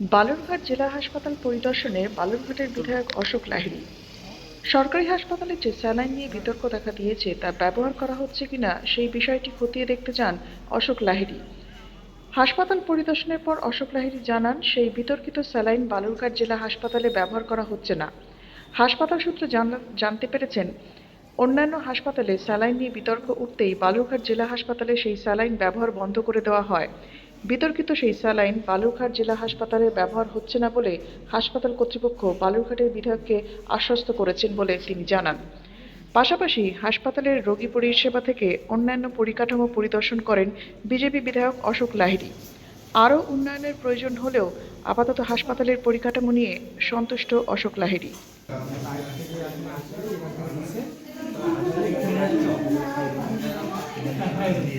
বালুরঘাট জেলা হাসপাতাল পরিদর্শনে বালুরঘাটের বিধায়ক অশোক লাহিড়ী। সরকারি হাসপাতালে যে স্যালাইন নিয়ে বিতর্ক দেখা দিয়েছে, তা ব্যবহার করা হচ্ছে কিনা সেই বিষয়টি খতিয়ে দেখতে চান অশোক লাহিড়ী। হাসপাতাল পরিদর্শনের পর অশোক লাহিড়ী জানান, সেই বিতর্কিত স্যালাইন বালুরঘাট জেলা হাসপাতালে ব্যবহার করা হচ্ছে না। হাসপাতাল সূত্রে জানতে পেরেছেন, অন্যান্য হাসপাতালে স্যালাইন নিয়ে বিতর্ক উঠতেই বালুরঘাট জেলা হাসপাতালে সেই স্যালাইন ব্যবহার বন্ধ করে দেওয়া হয়। বিতর্কিত সেই স্যালাইন বালুরঘাট জেলা হাসপাতালে ব্যবহার হচ্ছে না বলে হাসপাতাল কর্তৃপক্ষ বালুরঘাটের বিধায়ককে আশ্বস্ত করেছেন বলে তিনি জানান। পাশাপাশি হাসপাতালের রোগী পরিষেবা থেকে অন্যান্য পরিকাঠামো পরিদর্শন করেন বিজেপি বিধায়ক অশোক লাহিড়ী। আরও উন্নয়নের প্রয়োজন হলেও আপাতত হাসপাতালের পরিকাঠামো নিয়ে সন্তুষ্ট অশোক লাহিড়ী।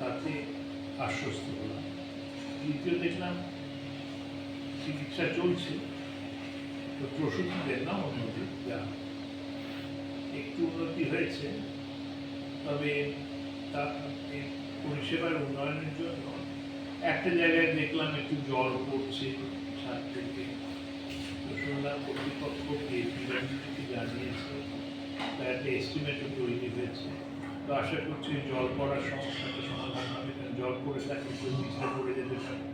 তাতে আশ্বস্ত হলাম। দ্বিতীয় দেখলাম, চিকিৎসা চলছে। তো প্রসূতিদের না উন্নতি যা একটু উন্নতি হয়েছে, তবে তা পরিষেবার উন্নয়নের জন্য একটা জায়গায় দেখলাম একটু জল পড়ছে ছাদ থেকে। শুনলাম কর্তৃপক্ষ পিডব্লিউডিকে জানিয়েছে, তার একটা এস্টিমেটও তৈরি হয়েছে। তো আশা করছি জল পড়ার সমস্যাটা সমাধান হবে জল পড়ে থাকলে তো নিচে পড়ে যেতে পারে।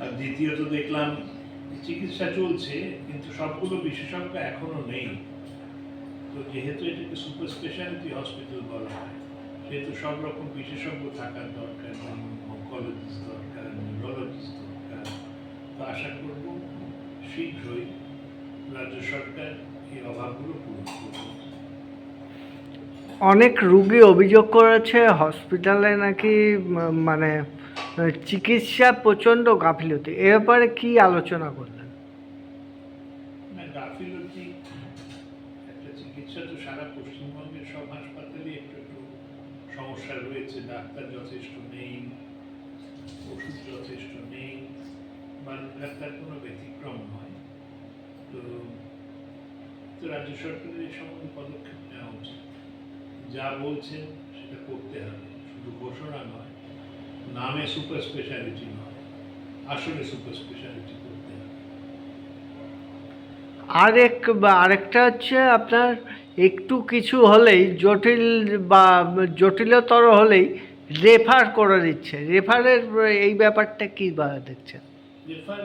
আর দ্বিতীয়ত দেখলাম চিকিৎসা চলছে, কিন্তু সবগুলো বিশেষজ্ঞ এখনও নেই। তো যেহেতু এটাকে সুপার স্পেশালিটি হসপিটাল বলা হয়, সেহেতু সব রকম বিশেষজ্ঞ থাকার দরকার, যেমন অঙ্কোলজিস্ট দরকার নিউরোলজিস্ট দরকার। তো আশা করব শীঘ্রই রাজ্য সরকার এই অভাবগুলো পূরণ করবে। অনেক রুগী অভিযোগ করেছে, হসপিটালে নাকি মানে চিকিৎসা প্রচণ্ড গাফিলতি। এ ব্যাপারে কি আলোচনা করলেন? সমস্যা রয়েছে। ডাক্তার যথেষ্ট নেই, ওষুধ যথেষ্ট নেই কোনো ব্যতিক্রম নয়। তো রাজ্য সরকারের এই সম্বন্ধে পদক্ষেপ নেওয়া উচিত। যা বলছেন সেটা করতে হবে। শুধু ঘোষণা নয় নামে সুপার স্পেশালিটি নয় আসলে সুপার স্পেশালিটি করতে হবে। আরেক বা আরেকটা হচ্ছে আপনার একটু কিছু হলেই জটিল বা জটিলতর হলেই রেফার করে দিচ্ছে রেফারের এই ব্যাপারটা কী বা দেখছেন? রেফার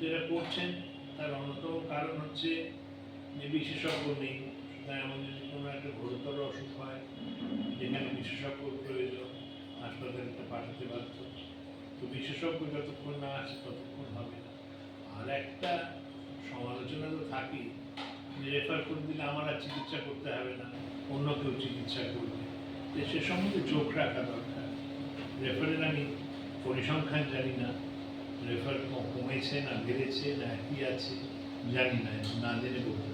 যেটা করছেন তার অন্যতম কারণ হচ্ছে যে বিশেষজ্ঞ নেই সুতরাং এমন যদি কোনো একটা গুরুতর অসুখ হয়, যেখানে বিশেষজ্ঞ প্রয়োজন, হাসপাতালে পাঠাতে বাধ্য, তো বিশেষজ্ঞ যতক্ষণ না আসে ততক্ষণ হবে না। আর একটা সমালোচনা তো থাকেই যে রেফার করে দিলে আমার আর চিকিৎসা করতে হবে না, অন্য কেউ চিকিৎসা করবে। তো সে সম্বন্ধে চোখ রাখা দরকার। রেফারের আমি পরিসংখ্যান জানি না, রেফার কমেছে না, বেড়েছে না একই আছে, জানি না না জেনে বলতে